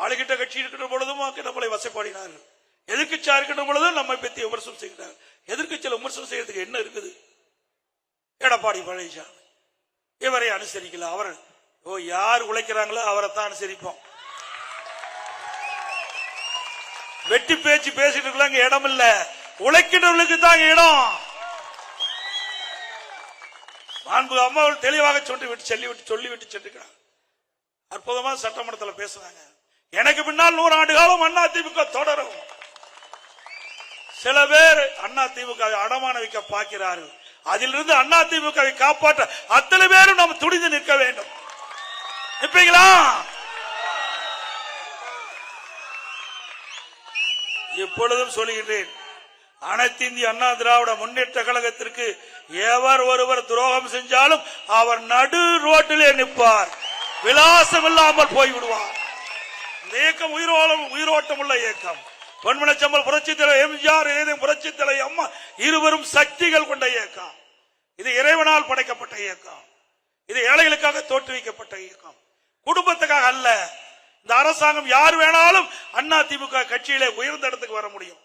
ஆளுகிட்ட கட்சி இருக்கின்ற பொழுதும் நம்மளை வசைப்பாடினார்கள் எதிர்கட்சியா இருக்கின்ற பொழுதும் நம்மை பற்றி விமர்சனம் செய்கிறார் எதிர்க்கட்சியில் விமர்சனம் செய்யறதுக்கு என்ன இருக்குது? எடப்பாடி பழனிசாமி. இவரை அனுசரிக்கல. அவர் ஓ யார் உழைக்கிறாங்களோ அவரை தான் அனுசரிப்போம். வெட்டி பேச்சு பேசிட்டு இருக்கலாம் இடம் இல்ல. உழைக்கிறவர்களுக்கு தான் இடம். மாண்பு அம்மா தெளிவாக சொல்லி விட்டு சொல்லி விட்டு சென்றுக்கிறாங்க அற்புதமா சட்டமன்றத்தில் பேசுறாங்க. எனக்கு பின்னால் நூறு ஆண்டு காலம் அண்ணா திமுக தொடரும். சில பேர் அண்ணா திமுக அடமான வைக்க பார்க்கிறார்கள். அதிலிருந்து அண்ணா திமுகவை காப்பாற்ற அத்தனை பேரும் நம்ம துணிந்து நிற்க வேண்டும். நிற்பீங்களா? எப்பொழுதும் சொல்லுகின்றேன். அனைத்து இந்திய அண்ணா திராவிட முன்னேற்ற கழகத்திற்கு எவர் ஒருவர் துரோகம் செஞ்சாலும் அவர் நடு ரோட்டிலே நிற்பார். விலாசம் இல்லாமல் போய்விடுவார். இயக்கம் உயிரோலம் உயிரோட்டம் உள்ள இயக்கம் பொன்மனச்சம்பல் புரட்சி தலை எம்ஜிஆர் புரட்சி தலை அம்மா இருவரும் சக்திகள் கொண்ட இயக்கம். இது இறைவனால் படைக்கப்பட்ட இயக்கம். இது ஏழைகளுக்காக தோற்றுவிக்கப்பட்ட இயக்கம். குடும்பத்துக்காக அல்ல இந்த அரசாங்கம் யார் வேணாலும் அண்ணா திமுக கட்சியிலே உயர்ந்த இடத்துக்கு வர முடியும்.